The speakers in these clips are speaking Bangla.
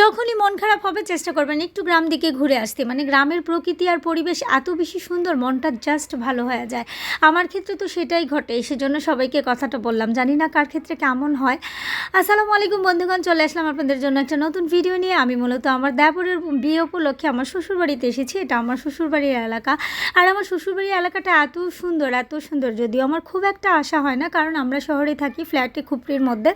যখনই মন খারাপ হবে, চেষ্টা করবেন একটু গ্রাম দিকে ঘুরে আসতে। মানে গ্রামের প্রকৃতি আর পরিবেশ এত বেশি সুন্দর, মনটা জাস্ট ভালো হয়ে যায়। আমার ক্ষেত্রে তো সেটাই ঘটে, সেজন্য সবাইকে কথাটা বললাম। জানি না কার ক্ষেত্রে কেমন হয়। আসসালামু আলাইকুম বন্ধুগণ, চলে আসলাম আপনাদের জন্য একটা নতুন ভিডিও নিয়ে। আমি মূলত আমার দেবরের বিয়ে উপলক্ষে আমার শ্বশুরবাড়িতে এসেছি। এটা আমার শ্বশুরবাড়ির এলাকা। আর আমার শ্বশুরবাড়ির এলাকাটা এত সুন্দর এত সুন্দর। যদিও আমার খুব একটা আশা হয় না, কারণ আমরা শহরে থাকি, ফ্ল্যাটে খুপড়ির মধ্যে।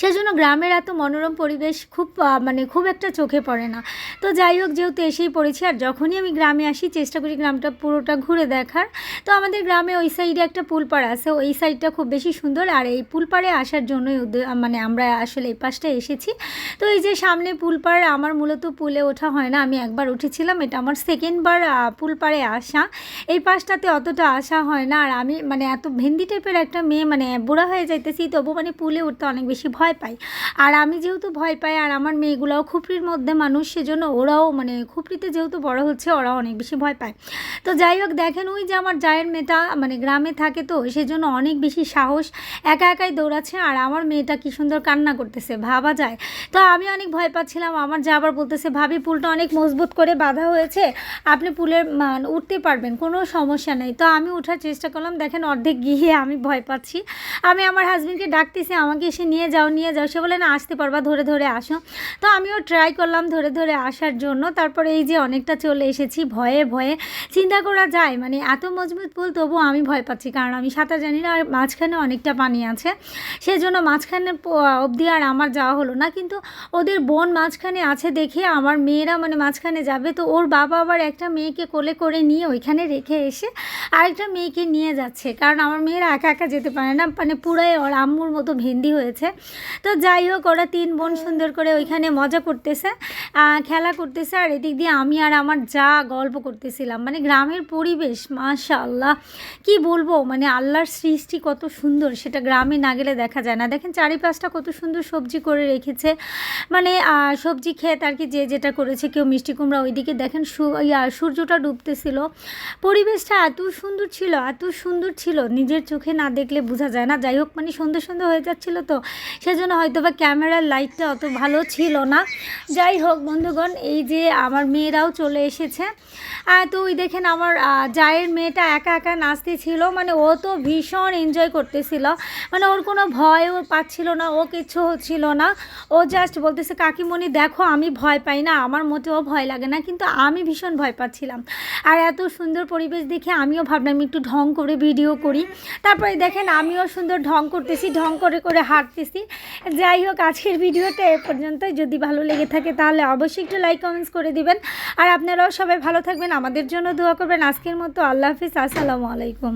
সেজন্য গ্রামের এত মনোরম পরিবেশ খুব মানে খুব একটা চোখে পড়ে না। তো যাই হোক, যেহেতু এসেই পড়েছি, আর যখনই আমি গ্রামে আসি, চেষ্টা করি গ্রামটা পুরোটা ঘুরে দেখার। তো আমাদের গ্রামে ওই সাইডে একটা পুলপাড় আছে, ওই সাইডটা খুব বেশি সুন্দর। আর এই পুলপাড়ে আসার জন্যই মানে আমরা আসলে এই পাশটা এসেছি। তো এই যে সামনে পুলপাড়, আমার মূলত পুলে ওঠা হয় না, আমি একবার উঠেছিলাম, এটা আমার সেকেন্ডবার পুলপাড়ে আসা। এই পাশটাতে অতটা আসা হয় না, আর আমি মানে এত ভেন্দি টাইপের একটা মেয়ে মানে বুড়া হয়ে যাইতেছি, তবু মানে পুলে উঠতে অনেক বেশি ভয় পাই আর আমি যেহেতু ভয় পাই আর আমার মেয়েগুলোও খুপড়ির মধ্যে মানুষ, সেজন্য ওরাও মানে খুপড়িতে যেহেতু বড় হচ্ছে, ওরাও অনেক বেশি ভয় পায়। তো যাই হোক, দেখেন ওই যে আমার জায়ের মেয়েটা মানে গ্রামে থাকে তো, সেজন্য অনেক বেশি সাহস একা একাই দৌড়াচ্ছে আর আমার মেয়েটা কি সুন্দর কান্না করতেছে, ভাবা যায়। তো আমি অনেক ভয় পাচ্ছিলাম, আমার যা আবার বলতেছে, ভাবি, পুলটা অনেক মজবুত করে বাঁধা হয়েছে, আপনি পুলের মান উঠতে পারবেন, কোনো সমস্যা নেই। তো আমি ওঠার চেষ্টা করলাম, দেখেন অর্ধেক গিয়ে আমি ভয় পাচ্ছি। আমি আমার হাজব্যান্ডকে ডাকতেছি, আমাকে এসে নিয়ে যাও নিয়ে যাও। সে বলে, না, আসতে পারবা, ধরে ধরে আসো। তো আমিও ট্রাই করলাম ধরে ধরে আসার জন্য। তারপরে এই যে অনেকটা চলে এসেছি, ভয়ে ভয়ে। চিন্তা করা যায় মানে এত মজবুত পুল, তবুও আমি ভয় পাচ্ছি। কারণ আমি সাঁতার জানি না, আর মাঝখানে অনেকটা পানি আছে। সেজন্য মাঝখানে অবধি আর আমার যাওয়া হলো না। কিন্তু ওদের বোন মাঝখানে আছে দেখে আমার মেয়েরা মানে মাঝখানে যাবে। তো ওর বাবা আবার একটা মেয়েকে কোলে করে নিয়ে ওইখানে রেখে এসে আরেকটা মেয়েকে নিয়ে যাচ্ছে। কারণ আমার মেয়েরা একা একা যেতে পারে না। মানে পুরাই ওর আম্মুর মতো ভেন্দি হয়েছে। তো যাই হোক ওরা তিন বোন সুন্দর করে ওইখানে মজা করতেছে খেলা করতেছে আর এদিক দিয়ে আমি আর আমার যা গল্প করতেছিলাম মানে গ্রামের পরিবেশ মাশাআল্লাহ। কী বলব মানে আল্লাহর সৃষ্টি কত সুন্দর সেটা গ্রামে না গেলে দেখা যায় না। দেখেন চারিপাশটা কত সুন্দর সবজি করে রেখেছে মানে সবজি ক্ষেত আর কি যে যেটা করেছে কেউ মিষ্টি কুমড়া ওইদিকে দেখেন সূর্যটা ডুবতেছিল। পরিবেশটা এত সুন্দর ছিল এত সুন্দর ছিল নিজের চোখে না দেখলে বোঝা যায় না। যাই হোক মানে সুন্দর সুন্দর হয়ে যাচ্ছিল তো সেজন্য হয়তো বা ক্যামেরার লাইটটা অত ভালো ছিল না। যাই হোক বন্ধুগণ, এই যে আমার মেয়েরাও চলে এসেছে। তো ওই দেখেন আমার জায়ের মেয়েটা একা একা নাচতেছিল মানে ও তো ভীষণ এনজয় করতেছিল। মানে ওর কোনো ভয়ও পাচ্ছিল না, ও কিচ্ছু হচ্ছিল না। ও জাস্ট বলতেছে, কাকিমণি, দেখো আমি ভয় পাই না, আমার মোটেও ভয় লাগে না, কিন্তু আমি ভীষণ ভয় পাচ্ছিলাম। আর এত সুন্দর পরিবেশ দেখে আমিও ভাবলাম একটু ঢং করে ভিডিও করি। তারপরে দেখেন আমিও সুন্দর ঢং করতেছি, ঢং করে করে হাঁটতেছি যাই হোক, আজকের ভিডিওটা এ পর্যন্ত যদি ভালো লেগে থাকে তাহলে অবশ্যই একটু লাইক কমেন্টস করে দিবেন। আর আপনারাও সবাই ভালো থাকবেন। আমাদের জন্য দোয়া করবেন। আজকের মতো আল্লাহ হাফিজ। আসসালামু আলাইকুম।